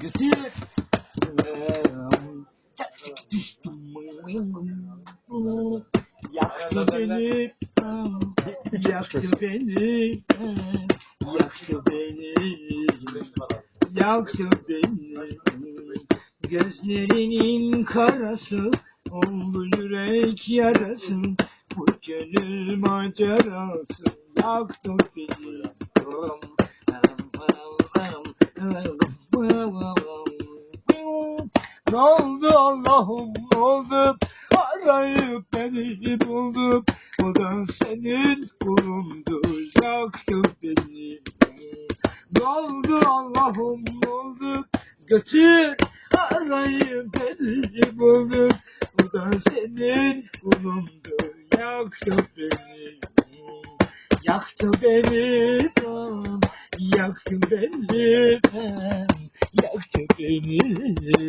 Götür. Yaktı beni. Yaktı beni. Yaktı beni. Yaktı beni. Gözlerinin karası oldu yürek yarası. Bu gönül macerası yaktı beni. Ne oldu Allah'ım ne oldu? Arayıp beni buldum. Bu da senin kulundu. Yaktı beni. Ne oldu Allah'ım ne oldu? Götür arayıp beni buldum. Bu da senin kulundu. Yaktı beni. Yaktı beni. Yaktı beni. Yaktı